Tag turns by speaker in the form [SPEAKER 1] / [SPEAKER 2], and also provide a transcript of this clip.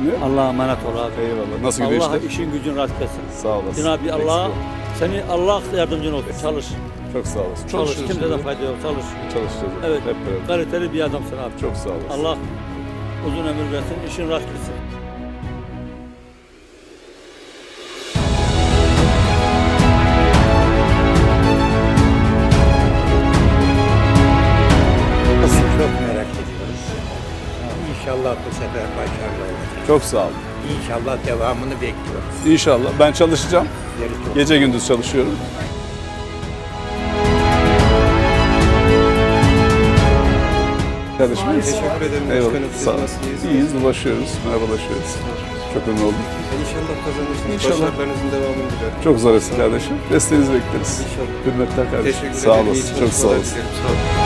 [SPEAKER 1] yok?
[SPEAKER 2] Allah'a emanet ol abi.
[SPEAKER 1] Eyvallah. Nasıl gidiyor
[SPEAKER 2] Allah
[SPEAKER 1] işler?
[SPEAKER 2] işin gücün rast gelsin.
[SPEAKER 1] Sağ olasın.
[SPEAKER 2] Cenab-ı
[SPEAKER 1] Eksik
[SPEAKER 2] Allah
[SPEAKER 1] olma.
[SPEAKER 2] seni Allah yardımcın olsun. Çalış.
[SPEAKER 1] Çok sağ olasın.
[SPEAKER 2] Çalış.
[SPEAKER 1] Çalışıyoruz
[SPEAKER 2] Kimseden fayda yok. Çalış.
[SPEAKER 1] Çalışacağız.
[SPEAKER 2] Evet.
[SPEAKER 1] Hep beraber.
[SPEAKER 2] Kaliteli bir adamsın abi.
[SPEAKER 1] Çok sağ olasın.
[SPEAKER 2] Allah uzun ömür versin. işin rast gitsin.
[SPEAKER 3] İnşallah bu sefer başarılı olacak.
[SPEAKER 1] Çok sağ olun.
[SPEAKER 3] İnşallah devamını bekliyoruz.
[SPEAKER 1] İnşallah. Ben çalışacağım. Gece gündüz çalışıyorum. Kardeşim iyiyiz.
[SPEAKER 4] Teşekkür ederim başkanım. Siz
[SPEAKER 1] Sağ olun.
[SPEAKER 4] nasılsınız?
[SPEAKER 1] İyiyiz, ulaşıyoruz, merhabalaşıyoruz. Çok memnun oldum.
[SPEAKER 4] İnşallah kazanırsınız.
[SPEAKER 1] İnşallah.
[SPEAKER 4] Başarılarınızın devamını dilerim.
[SPEAKER 1] Çok zararlı kardeşim. Desteğinizi bekleriz.
[SPEAKER 4] İnşallah.
[SPEAKER 1] Hürmetler kardeşim.
[SPEAKER 4] Teşekkür
[SPEAKER 1] Sağ
[SPEAKER 4] ederim.
[SPEAKER 1] Olasın. Çok sağ olasın.
[SPEAKER 4] Sağ olun.